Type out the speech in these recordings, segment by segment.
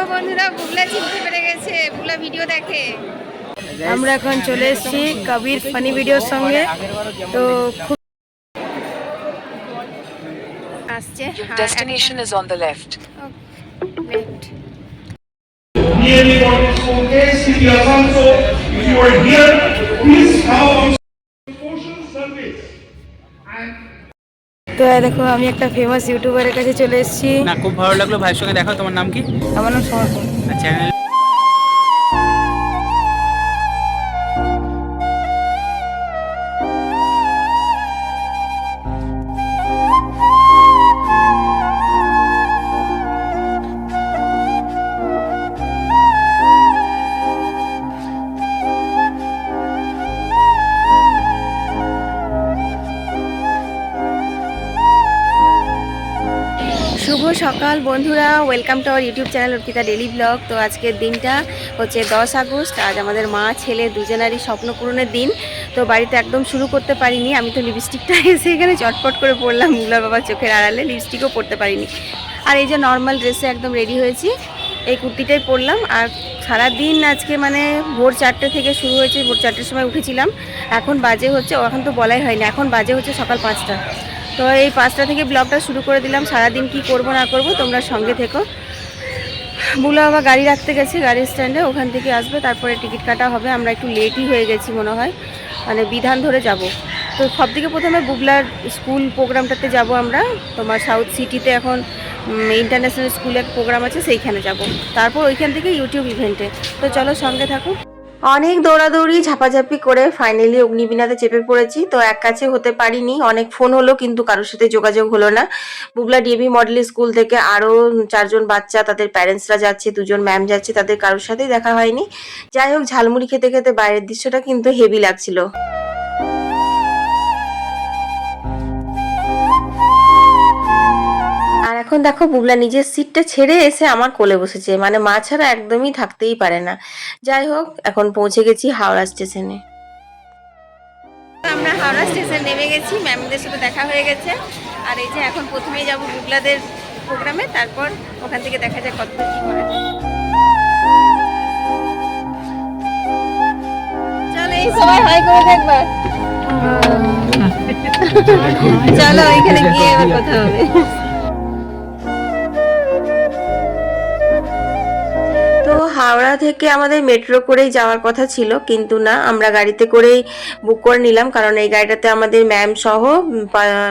দেখো বন্ধুরা বুগলা চিনতে পেরে গেছে বুগলা ভিডিও দেখে আমরা এখন চলে এসেছি কবির ফানি ভিডিওর সঙ্গে তো খুব আসছে Destination is on the left. Left nearly for this whole case, City Alfonso, if you are here, please come তো দেখো আমি একটা ফেমাস ইউটিউবারের কাছে চলে এসেছি। না খুব ভালো লাগল। ভাইয়ের সঙ্গে দেখো তোমার নাম কি? আমার নাম সমর্পণ চ্যানেল সকাল, বন্ধুরা welcome to our YouTube channel Arpita daily blog তো আজকের দিনটা হচ্ছে দশ আগস্ট, আজ আমাদের মা, ছেলে দুজনারই স্বপ্ন পূরণের দিন। তো বাড়িতে একদম শুরু করতে পারিনি, আমি তো লিপস্টিকটা এসে এখানে চটপট করে পরলাম মুগলার বাবার চোখের আড়ালে লিপস্টিকও পরতে পারিনি। আর এই যে নর্মাল ড্রেসে একদম রেডি হয়েছি, এই কুর্তিটাই পরলাম। আর সারা দিন আজকে মানে ভোর চারটে থেকে শুরু হয়েছে, ভোর চারটের সময় উঠেছিলাম। এখন বাজে হচ্ছে এখন তো বলাই হয়নি, এখন বাজে হচ্ছে সকাল পাঁচটা। তো এই পাঁচটা থেকে ব্লগটা শুরু করে দিলাম। সারাদিন কি করব, না করব, তোমরা সঙ্গে থেকো। বুলা বাবা গাড়ি রাখতে গেছে গাড়ি স্ট্যান্ডে ওখান থেকে আসবে, তারপরে টিকিট কাটা হবে। আমরা একটু লেটই হয়ে গেছি মনে হয় মানে বিধান ধরে যাব। তো সব থেকে প্রথমে বুগলার স্কুল প্রোগ্রামটাতে যাব আমরা। তোমার সাউথ সিটিতে এখন ইন্টারন্যাশনাল স্কুলের প্রোগ্রাম আছে, সেইখানে যাব। তারপর ওইখান থেকে ইউটিউব ইভেন্টে তো চলো সঙ্গে থাকো। অনেক দৌড়াদৌড়ি, ঝাপাঝাপি করে ফাইনালি অগ্নিবীণাতে চেপে পড়েছি। তো এক কাছে হতে পারিনি, অনেক ফোন হলো কিন্তু কারোর সাথে যোগাযোগ হলো না। বুগলা ডিবি মডেল স্কুল থেকে আরও চারজন বাচ্চা, তাদের প্যারেন্টসরা যাচ্ছে, দুজন ম্যাম যাচ্ছে, তাদের কারোর সাথেই দেখা হয়নি। যাই হোক, ঝালমুড়ি খেতে খেতে বাইরের দৃশ্যটা কিন্তু হেভি লাগছিল। এখন দেখো বুবলা নিজের সিটটা ছেড়ে এসে আমার কোলে বসেছে মানে মা ছাড়া একদমই থাকতেই পারে না। যাই হোক এখন পৌঁছে গেছি হাওড়া স্টেশনে। আমরা হাওড়া স্টেশন নেমে গেছি ম্যামদের সাথে দেখা হয়ে গেছে। আর এই যে এখন প্রথমেই যাব বুগলাদের প্রোগ্রামে তারপর ওখান থেকে দেখা যায় কত কি করা যায়। চলো এই সবাই হাই করে দেখবার চলো এখানে গিয়ে এবার কথা হবে। হাওড়া থেকে আমাদের মেট্রো করেই যাওয়ার কথা ছিল, কিন্তু না, আমরা গাড়িতে করেই বুক করে নিলাম, কারণ এই গাড়িটাতে আমাদের ম্যাম সহ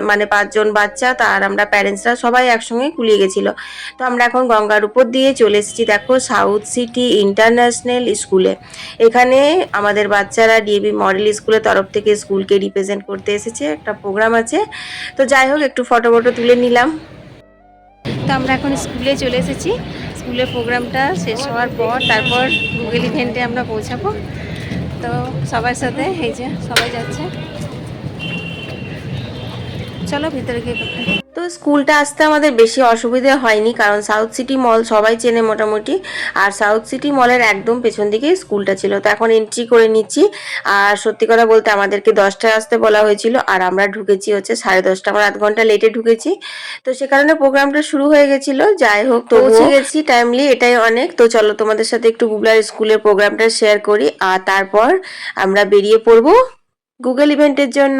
মানে পাঁচজন বাচ্চা, তার আমরা প্যারেন্টসরা সবাই একসঙ্গে কুলিয়ে গেছিল। তো আমরা এখন গঙ্গার উপর দিয়ে চলে এসেছি, দেখো সাউথ সিটি ইন্টারন্যাশনাল স্কুলে এখানে আমাদের বাচ্চারা ডিএবি মডেল স্কুলের তরফ থেকে স্কুলকে রিপ্রেজেন্ট করতে এসেছে, একটা প্রোগ্রাম আছে। তো যাই হোক, একটু ফটো ফটো তুলে নিলাম। তো আমরা এখন স্কুলে চলে এসেছি। স্কুলের প্রোগ্রামটা শেষ হওয়ার পর তারপর গুগল ইভেন্টে আমরা পৌঁছাবো তো সবার সাথে এই যে সবাই যাচ্ছে চলো ভিতরে গিয়ে। তো স্কুলটা আসতে আমাদের বেশি অসুবিধে হয়নি কারণ সাউথ সিটি মল সবাই চেনে মোটামুটি। আর সাউথ সিটি মলের একদম পেছন দিকেই স্কুলটা ছিল। তো এখন এন্ট্রি করে নিচ্ছি। আর সত্যি কথা বলতে আমাদেরকে দশটায় আসতে বলা হয়েছিল। আর আমরা ঢুকেছি হচ্ছে সাড়ে দশটা। আমরা আধ ঘণ্টা লেটে ঢুকেছি। তো সে কারণে প্রোগ্রামটা শুরু হয়ে গেছিল। যাই হোক তো পৌঁছে গেছি। টাইমলি এটাই অনেক। তো চলো তোমাদের সাথে একটু গুগলার স্কুলের প্রোগ্রামটা শেয়ার করি। আর তারপর আমরা বেরিয়ে পড়ব গুগল ইভেন্টের জন্য।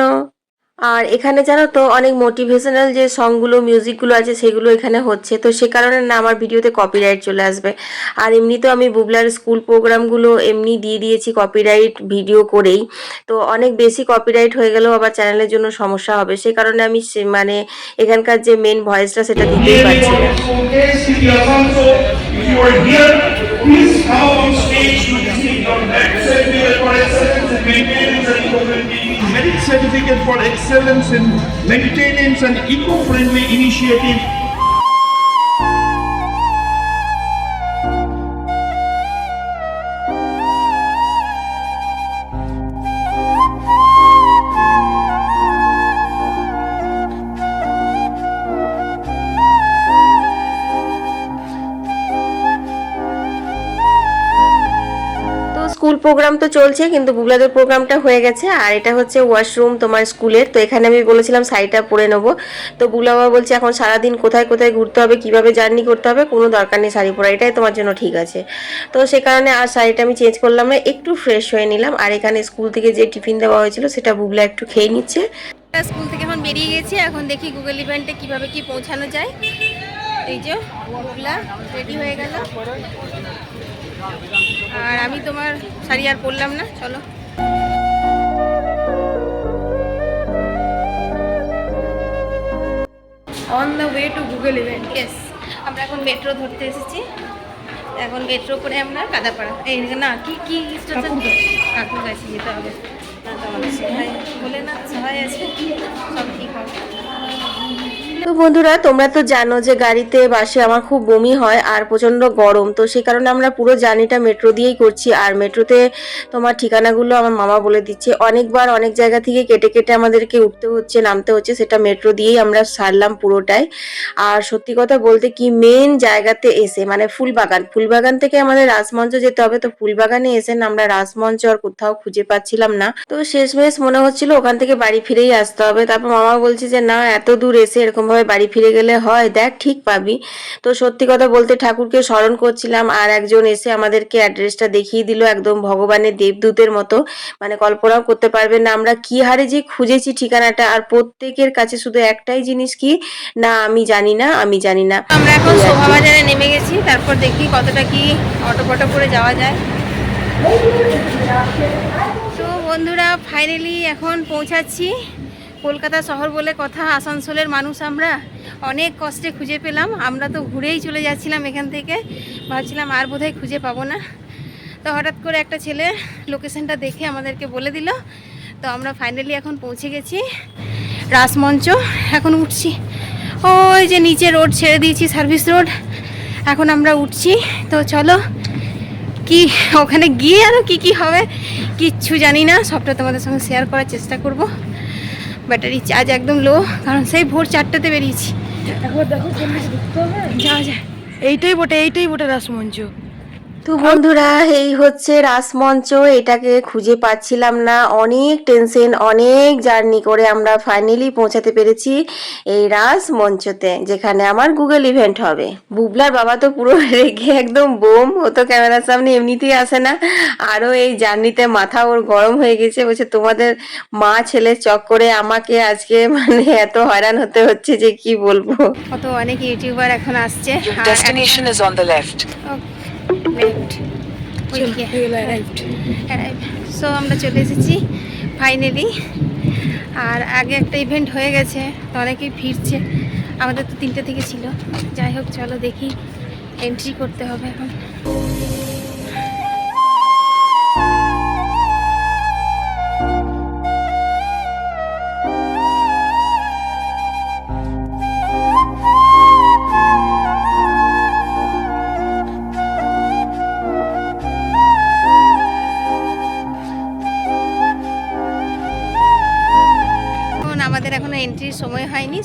আর এখানে জানো তো, অনেক মোটিভেশনাল যে সংগুলো মিউজিকগুলো আছে, সেগুলো এখানে হচ্ছে। তো সে কারণে না আমার ভিডিওতে কপিরাইট চলে আসবে। আর এমনিতেও আমি বুবলার স্কুল প্রোগ্রামগুলো এমনি দিয়ে দিয়েছি কপিরাইট ভিডিও করেই। তো অনেক বেশি কপিরাইট হয়ে গেলেও আবার চ্যানেলের জন্য সমস্যা হবে। সে কারণে আমি মানে এখানকার যে মেন ভয়েসটা সেটা দিতেই পারছি না। Certificate for excellence in maintenance and eco-friendly initiative program তো চলছে, কিন্তু বুগলাদের প্রোগ্রামটা হয়ে গেছে, আর এটা হচ্ছে ওয়াশরুম তোমার স্কুলের, তো এখানে আমি বলেছিলাম শাড়িটা পরে নেব। তো বুগলা বাবা বলছে এখন সারাদিন কোথায় কোথায় ঘুরতে হবে, কীভাবে জার্নি করতে হবে, কোনো দরকার নেই শাড়ি পরা, এটাই তোমার জন্য ঠিক আছে। তো সে কারণে আর শাড়িটা আমি চেঞ্জ করলাম না, একটু ফ্রেশ হয়ে নিলাম, আর এখানে স্কুল থেকে যে টিফিন দেওয়া হয়েছিল, সেটা বুগলা একটু খেয়ে নিচ্ছে। স্কুল থেকে এখন বেরিয়ে গেছি, এখন দেখি গুগল ইভেন্টে কীভাবে কি পৌঁছানো যায়। এই যে বুগলা রেডি হয়ে গেল। আর আমি তোমার শাড়ি আর পরলাম না চলো। On the way to Google event yes আমরা এখন মেট্রো ধরতে এসেছি। এখন মেট্রো করে আমরা কাদাপাড়া এই না কি কি স্টেশন কাকুর কাছে যেতে হবে। বলে না সবাই আছে। সব ঠিক। তো বন্ধুরা, তোমরা তো জানো যে গাড়িতে, বাসে আমার খুব বমি হয় আর প্রচণ্ড গরম। তো সেই কারণে আমরা পুরো জার্নিটা মেট্রো দিয়েই করছি। আর মেট্রোতে তোমার ঠিকানাগুলো আমার মামা বলে দিচ্ছে। অনেকবার অনেক জায়গা থেকে কেটে কেটে আমাদেরকে উঠতে হচ্ছে, নামতে হচ্ছে, সেটা মেট্রো দিয়েই আমরা সারলাম পুরোটাই। আর সত্যি কথা বলতে কি মেন জায়গাতে এসে মানে ফুলবাগান ফুলবাগান থেকে আমাদের রাজমঞ্চ যেতে হবে। তো ফুলবাগানে এসে আমরা রাসমঞ্চ আর কোথাও খুঁজে পাচ্ছিলাম না। তো শেষমেশ মনে হচ্ছিল ওখান থেকে বাড়ি ফিরেই আসতে হবে। তারপর মামা বলছে যে, না, এত দূর এসে এরকম ভাবে বাড়ি ফিরে গেলে হয় দেখ ঠিক পাবি। তো সত্যি কথা বলতে ঠাকুরকে স্মরণ করছিলাম আর একজন এসে আমাদেরকে অ্যাড্রেসটা দেখিয়ে দিল একদম ভগবানের দেবদূতের মতো। মানে কল্পনাও করতে পারবেন না আমরা কি হারে যে খুঁজেছি ঠিকানাটা আর প্রত্যেকের কাছে শুধু একটাই জিনিস কি? না আমি জানি না আমি জানি না। আমরা এখন শোভাবাজারে নেমে গেছি তারপর দেখি কতটা কি অটো ফটো করে যাওয়া যায়। তো বন্ধুরা ফাইনালি এখন পৌঁছাচ্ছি। কলকাতা শহর বলে কথা, আসানসোলের মানুষ আমরা। অনেক কষ্টে খুঁজে পেলাম। আমরা তো ঘুরেই চলে যাচ্ছিলাম এখান থেকে। ভাবছিলাম আর বোধহয় খুঁজে পাবো না। তো হঠাৎ করে একটা ছেলে লোকেশনটা দেখে আমাদেরকে বলে দিল। তো আমরা ফাইনালি এখন পৌঁছে গেছি রাসমঞ্চ। এখন উঠছি। ওই যে নিচে রোড ছেড়ে দিয়েছি সার্ভিস রোড এখন আমরা উঠছি। তো চলো, কি ওখানে গিয়ে আরও কি কি হবে? কিচ্ছু জানি না। সবটা তোমাদের সঙ্গে শেয়ার করার চেষ্টা করব। ব্যাটারি চার্জ একদম লো কারণ সেই ভোর চারটাতে বেরিয়েছি। যাওয়া যায়। এইটাই বটে এইটাই বটে রাসমঞ্চ। তো বন্ধুরা এই হচ্ছে রাসমঞ্চ এটাকে খুঁজে পাচ্ছিলাম না। অনেক টেনশন অনেক জার্নি করে আমরা ফাইনালি পৌঁছাতে পেরেছি এই রাসমঞ্চতে যেখানে আমার গুগল ইভেন্ট হবে। বুবলার বাবা তো পুরো রেগে একদম বোম ও তো ক্যামেরার সামনে এমনিতেই আসে না। আরও এই জার্নিতে মাথা ওর গরম হয়ে গেছে। বলছে তোমাদের মা ছেলে চক করে আমাকে আজকে মানে এত হয়রান হতে হচ্ছে যে কি বলব? কত অনেক ইউটিউবার এখন আসছে. লেফট সো আমরা চলে এসেছি ফাইনালি আর আগে একটা ইভেন্ট হয়ে গেছে তো অনেকেই ফিরছে। আমাদের তো তিনটে থেকে ছিল। যাই হোক চলো দেখি। এন্ট্রি করতে হবে এখন এখন।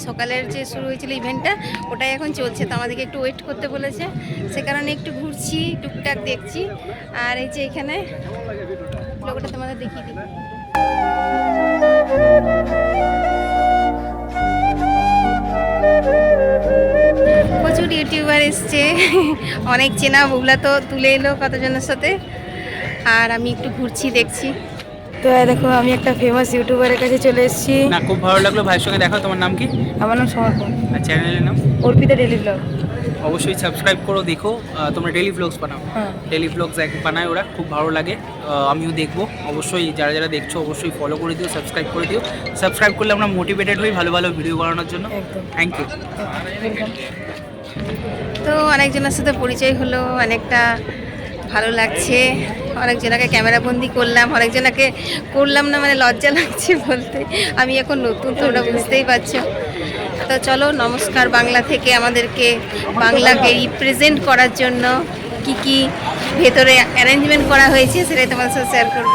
সকালের যে শুরু হয়েছিল ইভেন্টটা ওটাই এখন চলছে। তো আমাদেরকে একটু ওয়েট করতে বলেছে। সে কারণে একটু ঘুরছি, টুকটাক দেখছি। আর এই যে এখানে লোকটা তোমাদের দেখিয়ে দিই। প্রচুর ইউটিউবার এসছে। অনেক চেনা বুগলা তো তুলে এলো কতজনের সাথে। আর আমি একটু ঘুরছি, দেখছি। তো দেখো আমি একটা ফেমাস ইউটিউবারের কাছে চলে এসেছি। না খুব ভালো লাগল। ভাইয়ের সঙ্গে দেখা তোমার নাম কি? আমার নাম সমর্পণ। আর চ্যানেলের নাম? অর্পিতা ডেলি ব্লগ অবশ্যই সাবস্ক্রাইব করো দেখো। তোমরা ডেলি ভ্লগস বানাও। হ্যাঁ। ডেলি ভ্লগস এক বানায় ওরা খুব ভালো লাগে। আমিও দেখব। অবশ্যই যারা যারা দেখছ অবশ্যই ফলো করে দিও সাবস্ক্রাইব করে দিও। সাবস্ক্রাইব করলে আমরা মোটিভেটেড হই ভালো ভালো ভিডিও বানানোর জন্য। থ্যাংক ইউ তো অনেকজনের সাথে পরিচয় হলো অনেকটা ভালো লাগছে। অনেকজনাকে ক্যামেরাবন্দি করলাম, অনেকজনাকে করলাম না মানে লজ্জা লাগছে বলতে। আমি এখন নতুন তো ওটা বুঝতেই পারছ। তো চলো, নমস্কার বাংলা থেকে আমাদেরকে বাংলাকে রিপ্রেজেন্ট করার জন্য কি কি ভেতরে অ্যারেঞ্জমেন্ট করা হয়েছে সেটাই তোমার সাথে শেয়ার করব।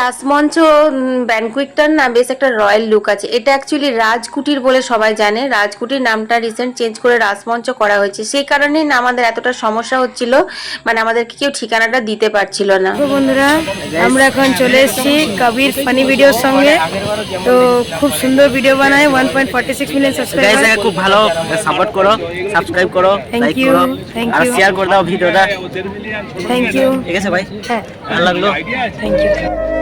রাসমঞ্চ ব্যানকুইকটার না বেশ একটা রয়্যাল লুক আছে। এটা অ্যাকচুয়ালি রাজকুটির বলে সবাই জানে। রাজকুটির নামটা রিসেন্ট চেঞ্জ করে রাসমঞ্চ করা হয়েছে। সেই কারণেই না আমাদের এতটা সমস্যা হচ্ছিল। মানে আমাদেরকে কেউ ঠিকানাটা দিতে পারছিল না। বন্ধুরা আমরা এখন চলে এসেছি কবির ফানি ভিডিওর সঙ্গে। তো খুব সুন্দর ভিডিও বানায় one point forty six million খুব ভালো সাপোর্ট করো সাবস্ক্রাইব করো you, করো thank আর শেয়ার করে দাও ভিডিওটা থ্যাংক ইউ ঠিক আছে ভাই? হ্যাঁ। ভালো লাগল। থ্যাংক ইউ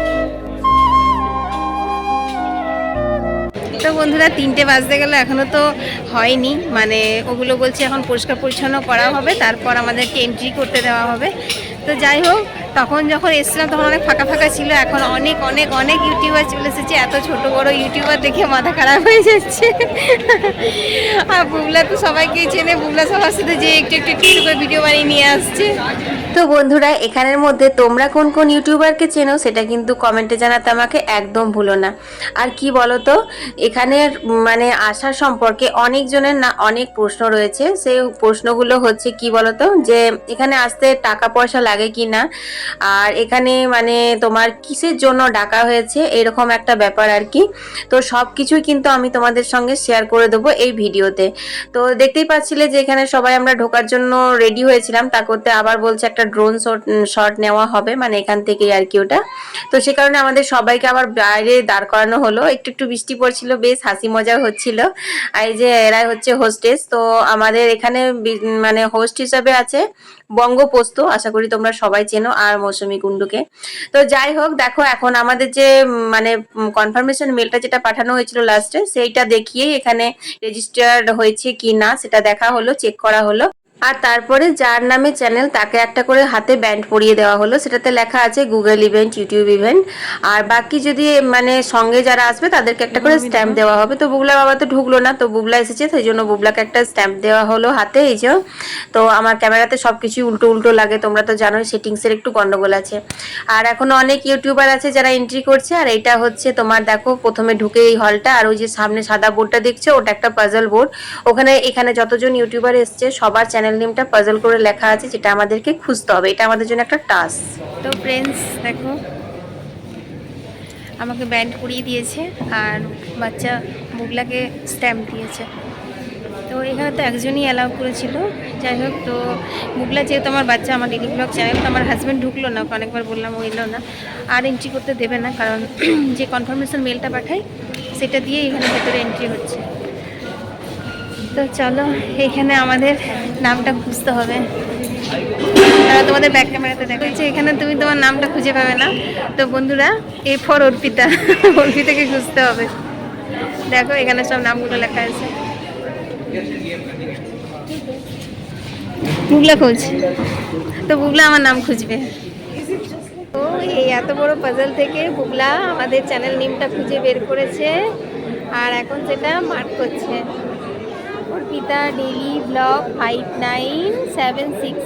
তো বন্ধুরা তিনটে বাজতে গেল এখনও তো হয়নি। মানে ওগুলো বলছে এখন পরিষ্কার পরিচ্ছন্ন করা হবে, তারপর আমাদেরকে এন্ট্রি করতে দেওয়া হবে। তো যাই হোক, তখন যখন এসেছিলাম তখন অনেক ফাঁকা ফাঁকা ছিল, এখন অনেক অনেক অনেক ইউটিউবার চলে এসেছে, এত ছোট বড় ইউটিউবার দেখে মাথা খারাপ হয়ে যাচ্ছে। আর বুবলা তো সবাইকেই চেনে, বুবলা সবার সাথে যে একটু একটু একটু করে ভিডিও বানিয়ে নিয়ে আসছে। তো বন্ধুরা, এখানের মধ্যে তোমরা কোন কোন ইউটিউবারকে চেনো, সেটা কিন্তু কমেন্টে জানাতে আমাকে একদম ভুলো না। আর কি বলো তো এখানের মানে আসার সম্পর্কে অনেকজনের না অনেক প্রশ্ন রয়েছে। সেই প্রশ্নগুলো হচ্ছে কি বলো তো যে এখানে আসতে টাকা পয়সা লাগে কি না আর এখানে মানে তোমার কিসের জন্য ডাকা হয়েছে? এরকম একটা ব্যাপার আর কি। তো সব কিছুই কিন্তু আমি তোমাদের সঙ্গে শেয়ার করে দেবো এই ভিডিওতে। তো দেখতেই পাচ্ছিলে যে এখানে সবাই আমরা ঢোকার জন্য রেডি হয়েছিলাম। তা করতে আবার বলছে একটা ড্রোন শট শট নেওয়া হবে মানে এখান থেকেই আর কি ওটা। তো সে কারণে আমাদের সবাইকে আবার বাইরে দাঁড় করানো হলো। একটু একটু বৃষ্টি পড়ছিল বেশ হাসি মজা হচ্ছিল। আর এই যে এরাই হচ্ছে হোস্টেস তো আমাদের এখানে মানে হোস্ট হিসাবে আছে বঙ্গপোস্ত, আশা করি তোমরা সবাই চেনো, আর মৌসুমী কুণ্ডুকে। তো যাই হোক, দেখো এখন আমাদের যে মানে কনফার্মেশন মেলটা যেটা পাঠানো হয়েছিল লাস্টে সেইটা দেখিয়েই এখানে রেজিস্টার্ড হয়েছে কি না সেটা দেখা হলো চেক করা হলো। আর তারপরে যার নামে চ্যানেল তাকে একটা করে হাতে ব্যান্ড পরিয়ে দেওয়া হলো। সেটাতে লেখা আছে গুগল ইভেন্ট ইউটিউব ইভেন্ট আর বাকি যদি মানে সঙ্গে যারা আসবে তাদেরকে একটা করে স্ট্যাম্প দেওয়া হবে। তো বুবলা বাবা তো ঢুকলো না তো বুবলা এসেছে সেই জন্য বুবলাকে একটা স্ট্যাম্প দেওয়া হলো হাতে এই যে। তো আমার ক্যামেরাতে সব কিছুই উল্টো উল্টো লাগে তোমরা তো জানোই সেটিংসের একটু গন্ডগোল আছে। আর এখনও অনেক ইউটিউবার আছে যারা এন্ট্রি করছে আর এইটা হচ্ছে তোমার দেখো প্রথমে ঢুকে এই হলটা আর ওই যে সামনে সাদা বোর্ডটা দেখছ ওটা একটা পাজল বোর্ড ওখানে এখানে যতজন ইউটিউবার এসছে সবার চ্যানেল নেমটা পাজল করে লেখা আছে, যেটা আমাদেরকে খুঁজতে হবে। এটা আমাদের জন্য একটা টাস্ক তো ফ্রেন্ডস দেখো, আমাকে ব্যান্ড করিয়ে দিয়েছে আর বাচ্চা বুগলাকে স্ট্যাম্প দিয়েছে। তো এখানে তো একজনই অ্যালাউ করেছিল। যাই হোক, তো মুগলা যেহেতু আমার বাচ্চা, আমার ডেলি ব্লগ চ্যানেল তো আমার হাজব্যান্ড ঢুকলো না, অনেকবার বললাম ও এলো না। আর এন্ট্রি করতে দেবে না, কারণ যে কনফার্মেশন মেলটা পাঠাই সেটা দিয়ে এখানে ভেতরে এন্ট্রি হচ্ছে। তো চলো, এখানে আমাদের নামটা খুঁজতে হবে। তোমাদের ব্যাক ক্যামেরাতে দেখা। যাচ্ছে এখানে তুমি তোমার নামটা খুঁজে পাবে না। তো বন্ধুরা এ ফর অর্পিতা, অর্পিতাকে খুঁজতে হবে। দেখো, এখানে সব নামগুলো লেখা আছে। বুগলা খোঁজ। তো বুবলা আমার নাম খুঁজবে। তো এই এত বড় পাজল থেকে বুগলা আমাদের চ্যানেল নেমটা খুঁজে বের করেছে। আর এখন সেটা মার্ক করছে। Arpita daily blog five nine seven six.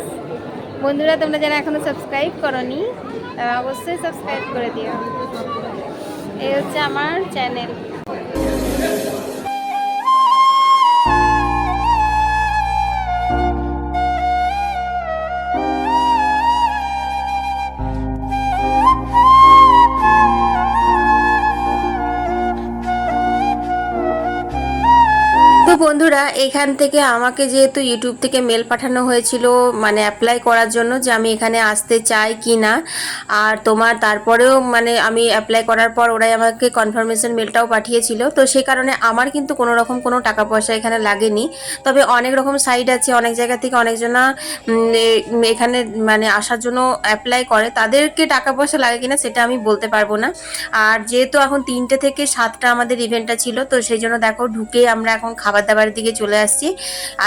বন্ধুরা, তোমরা যারা এখনও সাবস্ক্রাইব করনি তারা অবশ্যই সাবস্ক্রাইব করে দিও। এই হচ্ছে আমার চ্যানেল। বন্ধুরা, এখান থেকে আমাকে যেহেতু ইউটিউব থেকে মেল পাঠানো হয়েছিল মানে অ্যাপ্লাই করার জন্য যে আমি এখানে আসতে চাই কি না, আর তোমার তারপরেও মানে আমি অ্যাপ্লাই করার পর ওরাই আমাকে কনফার্মেশন মেলটাও পাঠিয়েছিল। তো সেই কারণে আমার কিন্তু কোনো রকম কোনো টাকা পয়সা এখানে লাগেনি। তবে অনেক রকম সাইট আছে, অনেক জায়গা থেকে অনেকজনা এখানে মানে আসার জন্য অ্যাপ্লাই করে। তাদেরকে টাকা পয়সা লাগে কিনা সেটা আমি বলতে পারব না। আর যেহেতু এখন তিনটে থেকে সাতটা আমাদের ইভেন্টটা ছিল, তো সেই জন্য দেখো ঢুকে আমরা এখন খাবার দাবারের দিকে চলে আসছি।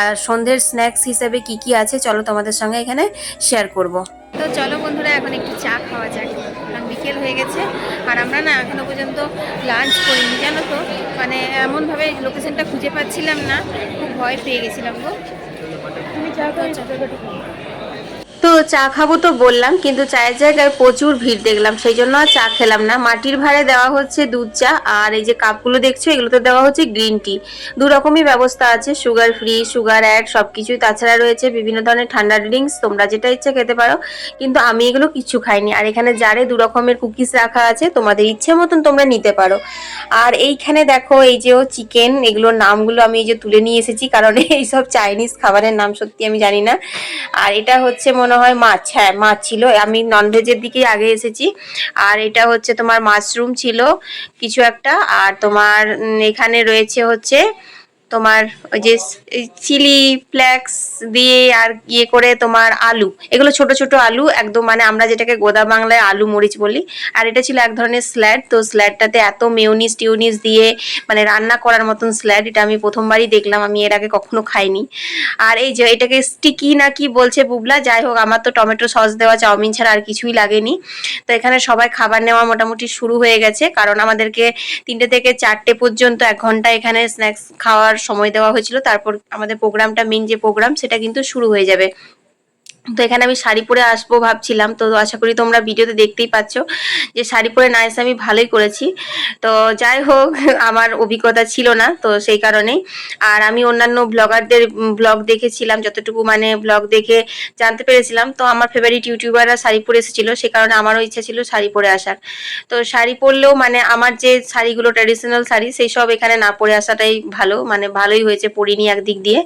আর সন্ধ্যের স্ন্যাক্স হিসাবে কি কি আছে চলো তোমাদের সঙ্গে এখানে শেয়ার করব। তো চলো বন্ধুরা, এখন একটু চা খাওয়া যাক। বিকেল হয়ে গেছে, আর আমরা না এখনও পর্যন্ত লাঞ্চ করিনি, জানো তো? মানে এমনভাবে লোকেশনটা খুঁজে পাচ্ছিলাম না, খুব ভয় পেয়ে গেছিলাম গো। তুমি চা তো চা খাব তো বললাম, কিন্তু চায়ের জায়গায় প্রচুর ভিড় দেখলাম, সেই জন্য আর চা খেলাম না। মাটির ভাড়ে দেওয়া হচ্ছে দুধ চা, আর এই যে কাপগুলো দেখছ, এগুলোতে দেওয়া হচ্ছে গ্রিন টি। দু রকমই ব্যবস্থা আছে, সুগার ফ্রি, সুগার অ্যাড সব কিছুই তাছাড়া রয়েছে বিভিন্ন ধরনের ঠান্ডা ড্রিঙ্কস, তোমরা যেটা ইচ্ছা খেতে পারো। কিন্তু আমি এগুলো কিছু খাইনি। আর এখানে জারে দু রকমের কুকিজ রাখা আছে, তোমাদের ইচ্ছে মতন তোমরা নিতে পারো। আর এইখানে দেখো, এই যে চিকেন, এগুলোর নামগুলো আমি এই যে তুলে নিয়ে এসেছি, কারণ এইসব চাইনিজ খাবারের নাম সত্যি আমি জানি না। আর এটা হচ্ছে মনে হয় মাছ হ্যাঁ মাছ ছিল। আমি ননভেজের দিকেই আগে এসেছি। আর এটা হচ্ছে তোমার মাশরুম ছিল কিছু একটা। আর তোমার এখানে রয়েছে হচ্ছে তোমার ওই যে চিলি ফ্লেক্স দিয়ে আর ইয়ে করে তোমার আলু। এগুলো ছোট ছোট আলু, একদম মানে আমরা যেটাকে গোদা বাংলায় আলু মরিচ বলি। আর এটা ছিল এক ধরনের স্ল্যাড, তো স্ল্যাডটাতে এত মেউনিস টিউনিস দিয়ে মানে রান্না করার মতন স্ল্যাড, এটা আমি প্রথমবারই দেখলাম, আমি এর আগে কখনো খাইনি। আর এই যে এটাকে স্টিকি না কি বলছে বুবলা, যাই হোক, আমার তো টমেটো সস দেওয়া, চাউমিন ছাড়া আর কিছুই লাগেনি। তো এখানে সবাই খাবার নেওয়া মোটামুটি শুরু হয়ে গেছে, কারণ আমাদেরকে তিনটে থেকে চারটে পর্যন্ত এক ঘণ্টা এখানে স্ন্যাক্স খাওয়ার সময় দেওয়া হয়েছিল তারপর আমাদের প্রোগ্রামটা মেন যে প্রোগ্রাম সেটা কিন্তু শুরু হয়ে যাবে। তো এখানে আমি শাড়ি পরে আসব ভাবছিলাম। তো আশা করি তোমরা ভিডিওতে দেখতেই পাচ্ছ যে শাড়ি পরে না এসে আমি ভালোই করেছি। তো যাই হোক, আমার অভিজ্ঞতা ছিল না তো সেই কারণেই। আর আমি অন্যান্য ব্লগারদের ব্লগ দেখেছিলাম, যতটুকু মানে ব্লগ দেখে জানতে পেরেছিলাম। তো আমার ফেভারিট ইউটিউবাররা শাড়ি পরে এসেছিল, সে কারণে আমারও ইচ্ছা ছিল শাড়ি পরে আসার। তো শাড়ি পরলেও মানে আমার যে শাড়িগুলো ট্র্যাডিশনাল শাড়ি, সেই সব এখানে না পরে আসাটাই ভালো। মানে ভালোই হয়েছে পরিনি একদিক দিয়ে।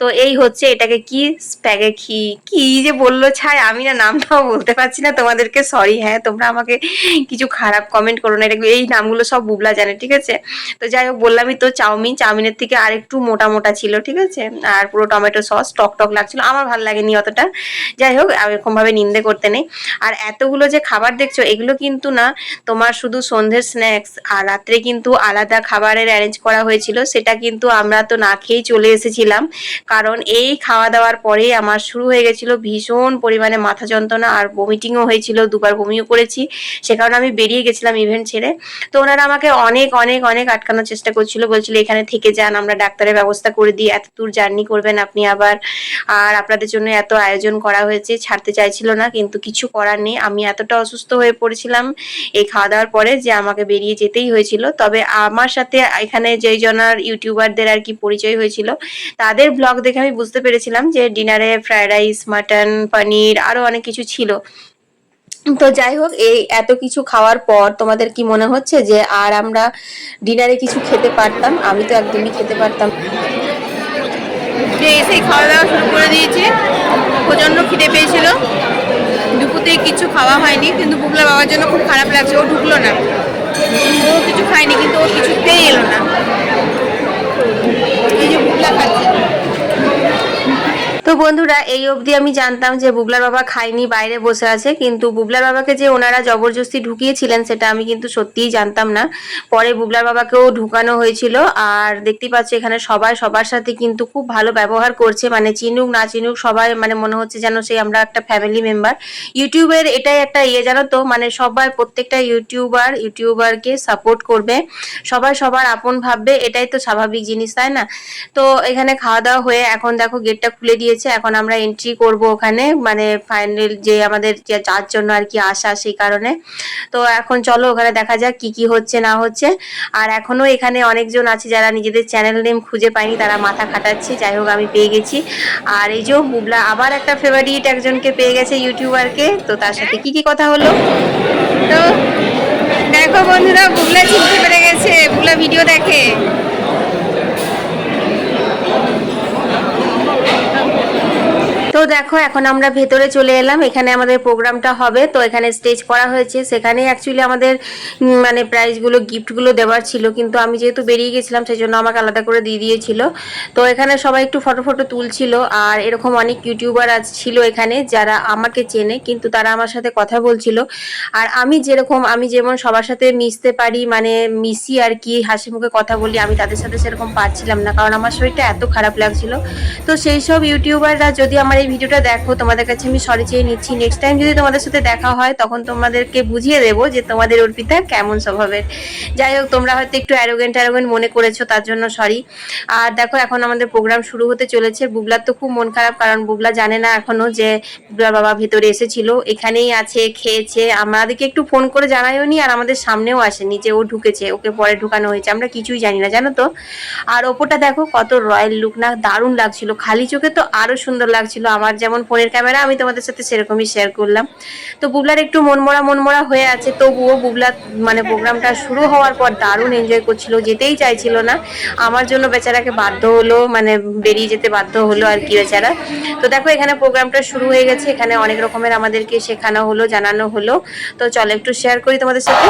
তো এই হচ্ছে এটাকে কি স্প্যাগে কি কি যে বলল, ছাই, আমি না নামটাও বলতে পারছি না তোমাদেরকে সরি হ্যাঁ তোমরা আমাকে কিছু খারাপ কমেন্ট করো না। এই নামগুলো সব বুবলা জানে, ঠিক আছে? তো যাই হোক, বললামই তো চাউমিন, চাউমিনের থেকে আর একটু মোটা মোটা ছিল, ঠিক আছে? আর পুরো টমেটো সস টক টক লাগছিল, আমার ভালো লাগেনি অতটা। যাই হোক এরকম ভাবে নিন্দে করতে নেই। আর এতগুলো যে খাবার দেখছ, এগুলো কিন্তু না, তোমার শুধু সন্ধ্যের স্ন্যাক্স আর রাত্রে কিন্তু আলাদা খাবারের অ্যারেঞ্জ করা হয়েছিল, সেটা কিন্তু আমরা তো না খেয়েই চলে এসেছিলাম। কারণ এই খাওয়া দাওয়ার পরেই আমার শুরু হয়ে গেছিল ভীষণ পরিমাণে মাথা যন্ত্রণা আর বমিটিংও হয়েছিল, দুবার বমিও করেছি। সে কারণে আমি বেরিয়ে গেছিলাম ইভেন্ট ছেড়ে। তো ওনারা আমাকে অনেক অনেক অনেক আটকানোর চেষ্টা করছিল, বলছিল, এখানে থেকে যান, আমরা ডাক্তারের ব্যবস্থা করে দিই, এত দূর জার্নি করবেন আপনি আবার। আর আপনাদের জন্য এত আয়োজন করা হয়েছে, ছাড়তে চাইছিল না, কিন্তু কিছু করার নেই। আমি এতটা অসুস্থ হয়ে পড়েছিলাম এই খাওয়া দাওয়ার পরে যে আমাকে বেরিয়ে যেতেই হয়েছিল। তবে আমার সাথে এখানে যেই জনার ইউটিউবারদের আর কি পরিচয় হয়েছিল, তাদের ব্লগ দেখে আমি বুঝতে পেরেছিলাম যে ডিনারে ফ্রাইড রাইস মাটন পনির আরও অনেক কিছু ছিল। তো যাই হোক, এই এত কিছু খাওয়ার পর তোমাদের কি মনে হচ্ছে যে আর আমরা ডিনারে কিছু খেতে পারতাম? আমি তো একদমই খেতে পারতাম এসে খাওয়া দাওয়া শুরু করে দিয়েছে। প্রচণ্ড খিদে পেয়েছিল। দুপুরে কিছু খাওয়া হয়নি, কিন্তু বুবলা বাবার জন্য খুব খারাপ লাগছে। ও ঢুকলো না। ও কিছু খায়নি, কিন্তু ও কিছুতেই এলো না। এই যে বুবলা খাচ্ছে তো বন্ধুরা, এই অবধি আমি জানতাম যে বুবলার বাবা খায়নি, বাইরে বসে আছে, কিন্তু বুবলার বাবাকে যে ওনারা জবরদস্তি ঢুকিয়েছিলেন সেটা আমি কিন্তু সত্যিই জানতাম না। পরে বুবলার বাবাকেও ঢুকানো হয়েছিল, আর দেখতেই পাচ্ছ এখানে সবাই সবার সাথে কিন্তু খুব ভালো ব্যবহার করছে মানে চিনুক না চিনুক সবাই মানে মনে হচ্ছে যেন সেই আমরা একটা ফ্যামিলি মেম্বার ইউটিউবের এটাই একটা ইয়ে জানো তো মানে সবাই প্রত্যেকটা ইউটিউবার, ইউটিউবারকে সাপোর্ট করবে, সবাই সবার আপন ভাববে, এটাই তো স্বাভাবিক জিনিস, তাই না? তো এখানে খাওয়া দাওয়া হয়ে এখন দেখো গেটটা খুলে দিয়েছে। এখন আমরা এন্ট্রি করব ওখানে মানে ফাইনাল যে আমাদের যার জন্য আর কি আসা সেই কারণে। তো এখন চলো ওখানে দেখা যাক কি কি হচ্ছে, না হচ্ছে। আর এখনও এখানে অনেকজন আছে যারা নিজেদের চ্যানেল নেম খুঁজে পায়নি, তারা মাথা খাটাচ্ছে, যাই হোক আমি পেয়ে গেছি। আর এই যে বুবলা, আবার একটা ফেভারিট একজনকে পেয়ে গেছে ইউটিউবারকে তো তার সাথে কি কি কথা হলো? তো দেখো বন্ধুরা, বুবলা চিনতে পেরে গেছে, বুবলা ভিডিও দেখে। তো দেখো, এখন আমরা ভেতরে চলে এলাম। এখানে আমাদের প্রোগ্রামটা হবে। তো এখানে স্টেজ করা হয়েছে। সেখানে অ্যাকচুয়ালি আমাদের মানে প্রাইজগুলো, গিফটগুলো দেওয়ার ছিল। কিন্তু আমি যেহেতু বেরিয়ে গেছিলাম সেই জন্য আমাকে আলাদা করে দিয়ে দিয়েছিল। তো এখানে সবাই একটু ফটো ফটো তুলছিল। আর এরকম অনেক ইউটিউবার আজ ছিল এখানে, যারা আমাকে চেনে, কিন্তু তারা আমার সাথে কথা বলছিল। আর আমি যেরকম, আমি যেমন সবার সাথে মিশতে পারি মানে মিশি আর কি, হাসি মুখে কথা বলি, আমি তাদের সাথে সেরকম পারছিলাম না। কারণ আমার শরীরটা এত খারাপ লাগছিল। তো সেই সব ইউটিউবাররা যদি আমার এই ভিডিওটা দেখো, তোমাদের কাছে আমি সরি চেয়ে নিচ্ছি। নেক্সট টাইম যদি তোমাদের সাথে দেখা হয়, তখন তোমাদেরকে বুঝিয়ে দেবো যে তোমাদের অর্পিতা কেমন স্বভাবের। যাই হোক, তোমরা হয়তো একটু অ্যারোগেন্ট অ্যারোগেন্ট মনে করেছ, তার জন্য সরি আর দেখো, এখন আমাদের প্রোগ্রাম শুরু হতে চলেছে। বুবলার তো খুব মন খারাপ, কারণ বুবলা জানে না এখনও যে বুবলার বাবা ভেতরে এসেছিল। এখানেই আছে, খেয়েছে। আমাদেরকে একটু ফোন করে জানায়ও নি, আর আমাদের সামনেও আসেনি যে ও ঢুকেছে। ওকে পরে ঢুকানো হয়েছে। আমরা কিছুই জানি না, জানো তো? আর ওপরটা দেখো, কত রয়্যাল লুক না দারুণ লাগছিল। খালি চোখে তো আরও সুন্দর লাগছিল। আমার যেমন ফোনের ক্যামেরা, আমি তোমাদের সাথে সেরকমই শেয়ার করলাম। তো বুবলার একটু মনমরা মনমরা হয়ে আছে, তবুও বুবলা মানে প্রোগ্রামটা শুরু হওয়ার পর দারুণ এনজয় করছিল, যেতেই চাইছিল না। আমার জন্য বেচারাকে বাধ্য হলো মানে বেরিয়ে যেতে বাধ্য হলো আর কি বেচারা। তো দেখো, এখানে প্রোগ্রামটা শুরু হয়ে গেছে, এখানে অনেক রকমের আমাদেরকে শেখানো হলো, জানানো হলো। তো চলো একটু শেয়ার করি তোমাদের সাথে।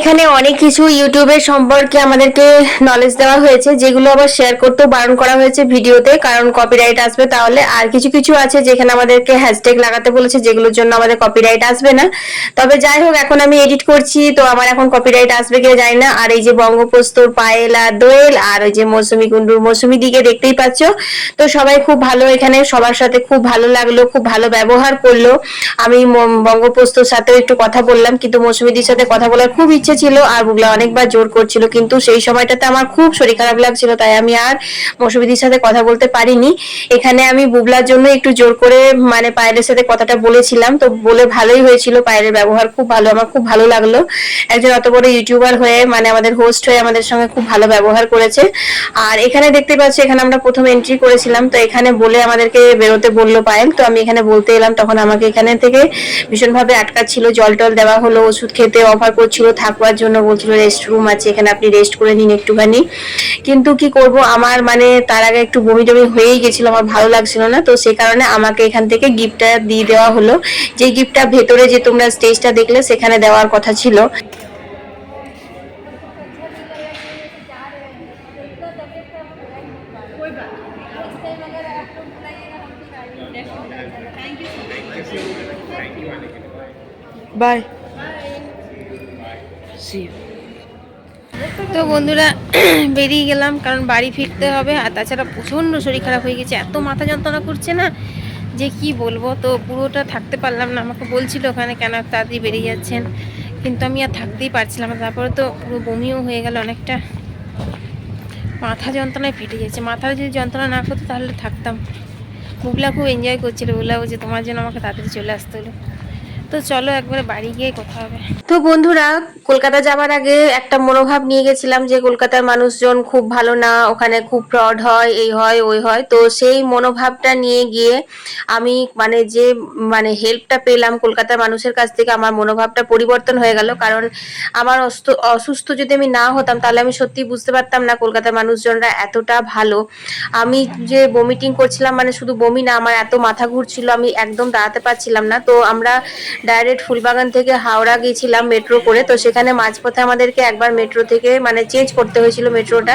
এখানে অনেক কিছু ইউটিউবের সম্পর্কে আমাদেরকে নলেজ দেওয়া হয়েছে, যেগুলো আবার শেয়ার করতেও বারণ করা হয়েছে ভিডিওতে, কারণ কপিরাইট আসবে তাহলে আর কিছু কিছু আছে যেখানে আমাদেরকে হ্যাশট্যাগ লাগাতে বলেছে, যেগুলোর জন্য আমাদের কপিরাইট আসবে না। তবে যাই হোক, এখন আমি এডিট করছি, তো আমার এখন কপিরাইট আসবে কিনা জানি না। আর এই যে বঙ্গপ্রস্তর, পায়েলা দোয়েল, আর ওই যে মৌসুমি কুণ্ডুর মৌসুমি দিকে দেখতেই পাচ্ছ। তো সবাই খুব ভালো এখানে, সবার সাথে খুব ভালো লাগল, খুব ভালো ব্যবহার করল। আমি বঙ্গপ্রস্তর সাথেও একটু কথা বললাম, কিন্তু মৌসুমিদির সাথে কথা বলার খুব ইচ্ছে ছিল আর বুগলা অনেকবার জোর করছিল, কিন্তু সেই সময়টাতে আমার খুব শরীর খারাপ লাগছিল, তাই আমি আর মৌসুমিদির সাথে কথা বলতে পারিনি। এখানে আমি বুবলার জন্য একটু জোর করে মানে পায়েলের সাথে কথাটা বলেছিলাম, তো বলে ভালোই হয়েছিল, পায়েলের ব্যবহার খুব ভালো, আমার খুব ভালো লাগল। একজন অত বড় ইউটিউবার হয়ে মানে আমাদের হোস্ট হয়ে আমাদের সঙ্গে খুব ভালো ব্যবহার করেছে। আর এখানে দেখতে পাচ্ছি, এখানে আমরা প্রথম এন্ট্রি করেছিলাম, তো এখানে বলে আমাদেরকে বেরোতে বলল পায়েল, তো আমি এখানে বলতে এলাম, তখন আমাকে এখানে থেকে ভীষণভাবে আটকাচ্ছিল, জল টল দেওয়া হলো, ওষুধ খেতে অফার করছিল থাকবার জন্য বলছিল রেস্ট রুম আছে এখানে আপনি রেস্ট করে নিন একটুখানি। কিন্তু কি করব আমার মানে তার আগে একটু বমি টমি হয়েই গেছিল আমার ভালো লাগছিল না। তো সেই কারণে আমাকে এখান থেকে গিফটটা দিয়ে দেওয়া হলো। যে গিফটটা ভেতরে যে তোমরা স্টেজটা দেখলে সেখানে দেওয়ার কথা ছিল। বাই সি তো বন্ধুরা, বেরিয়ে গেলাম, কারণ বাড়ি ফিরতে হবে, আর তাছাড়া প্রচণ্ড শরীর খারাপ হয়ে গেছে, এত মাথা যন্ত্রণা করছে না, যে কি বলব, তো পুরোটা থাকতে পারলাম না, আমাকে বলছিল ওখানে কেন তাড়াতাড়ি বেরিয়ে যাচ্ছেন, কিন্তু আমি আর থাকতেই পারছিলাম না, তারপরে তো পুরো বমিও হয়ে গেল অনেকটা, মাথা যন্ত্রণায় ফেটে যাচ্ছে মাথা যদি যন্ত্রণা না করতো তাহলে থাকতাম, বুবলা খুব এনজয় করছিল বুবলা যে তোমার জন্য আমাকে তাড়াতাড়ি চলে আসতে হলো। তো চলো একবারে বাড়ি গিয়ে কথা হবে। তো বন্ধুরা, কলকাতা যাওয়ার আগে একটা মনোভাব নিয়ে গেছিলাম যে কলকাতার মানুষজন খুব ভালো না, ওখানে খুব ফ্রড হয়, এই হয়, ওই হয়। তো সেই মনোভাবটা নিয়ে গিয়ে আমি মানে যে মানে হেল্পটা পেলাম কলকাতার মানুষের কাছ থেকে, আমার মনোভাবটা পরিবর্তন হয়ে গেল। কারণ আমার অসুস্থ যদি আমি না হতাম, তাহলে আমি সত্যি বুঝতে পারতাম না কলকাতার মানুষজনরা এতটা ভালো। আমি যে বমিটিং করছিলাম মানে শুধু বমি না, আমার এত মাথা ঘুরছিল, আমি একদম দাঁড়াতে পারছিলাম না। তো আমরা ডাইরেক্ট ফুলবাগান থেকে হাওড়া গিয়েছিলাম মেট্রো করে। তো সেখানে মাঝপথে আমাদেরকে একবার মেট্রো থেকে মানে চেঞ্জ করতে হয়েছিল মেট্রোটা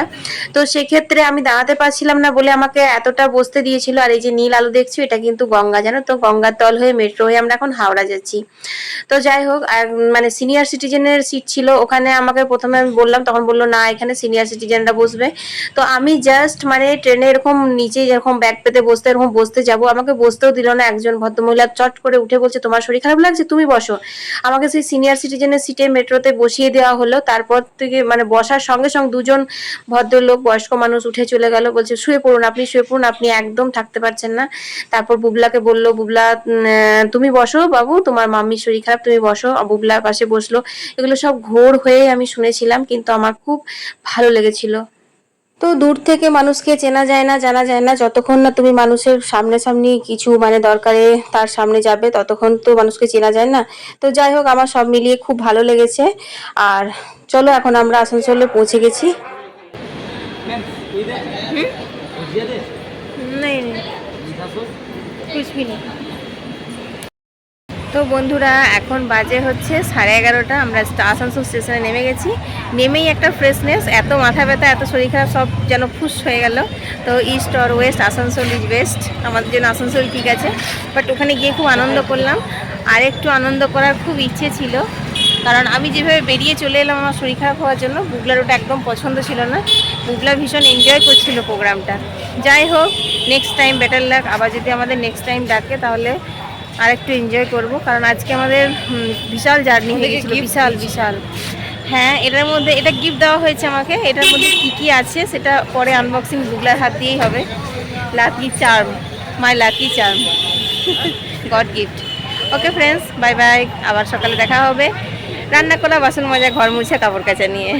তো সেক্ষেত্রে আমি দাঁড়াতে পারছিলাম না বলে আমাকে এতটা বসতে দিয়েছিল। আর এই যে নীল আলো দেখছি, এটা কিন্তু গঙ্গা, জানো তো? গঙ্গার তল হয়ে মেট্রো হয়ে আমরা এখন হাওড়া যাচ্ছি। তো যাই হোক মানে সিনিয়র সিটিজেনের সিট ছিল। ওখানে আমাকে প্রথমে আমি বললাম, তখন বলল, না, এখানে সিনিয়র সিটিজেনরা বসবে। তো আমি জাস্ট মানে ট্রেনে এরকম নিচে যেরকম ব্যাগ পেতে বসতে, এরকম বসতে যাব। আমাকে বসতেও দিল না। একজন ভদ্রমহিলা চট করে উঠে বলছে, তোমার শরীর খারাপ লাগছে? তুমি বসো। আমাকে সেই সিনিয়র সিটিজেনের সিটে মেট্রোতে বসিয়ে দেওয়া হলো। তারপর থেকে মানে বসার সঙ্গে সঙ্গে দুজন ভদ্রলোক, বয়স্ক মানুষ উঠে চলে গেল। বলছে, শুয়ে পড়ুন আপনি, শুয়ে পড়ুন, আপনি একদম থাকতে পারছেন না। তারপর বুবলাকে বলল, বুবলা তুমি বসো বাবু, তোমার মাম্মির শরীর খারাপ, তুমি বসো। বুবলার পাশে বসল। এগুলো সব ঘোর হয়ে আমি শুনেছিলাম, কিন্তু আমার খুব ভালো লেগেছিল। তো দূর থেকে মানুষকে চেনা যায় না জানা যায় না যতক্ষণ না তুমি মানুষের সামনে সামনি কিছু মানে দরকারে তার সামনে যাবে ততক্ষণ তো মানুষকে চেনা যায় না তো যাই হোক আমার সব মিলিয়ে খুব ভালো লেগেছে আর চলো এখন আমরা আসানসোলে পৌঁছে গেছি नहीं नहीं कुछ भी नहीं তো বন্ধুরা, এখন বাজে হচ্ছে সাড়ে এগারোটা। আমরা আসানসোল স্টেশনে নেমে গেছি। নেমেই একটা ফ্রেশনেস এত মাথা ব্যথা, এত শরীর খারাপ, সব যেন ফুস হয়ে গেল। তো east or west Asansol is best আমাদের জন্য আসানসোল ঠিক আছে। বাট ওখানে গিয়ে খুব আনন্দ করলাম। আর একটু আনন্দ করার খুব ইচ্ছে ছিল। কারণ আমি যেভাবে বেরিয়ে চলে এলাম আমার শরীর খারাপ হওয়ার জন্য, বুগলার ওটা একদম পছন্দ ছিল না। বুগলা ভীষণ এনজয় করছিল প্রোগ্রামটা যাই হোক নেক্সট টাইম বেটার লাগ আবার যদি আমাদের নেক্সট টাইম ডাকে, তাহলে আর একটু এনজয় করব কারণ আজকে আমাদের বিশাল জার্নি হয়ে গেছিল বিশাল বিশাল। হ্যাঁ এটার মধ্যে এটা গিফট দেওয়া হয়েছে আমাকে এটার মধ্যে কী কী আছে সেটা পরে আনবক্সিং বুগলার হাত দিয়েই হবে। Lucky charm my lucky charm God gift okay friends bye bye আবার সকালে দেখা হবে। রান্না করা বাসন মাজা ঘর মুছে কাপড় কাচা নিয়ে।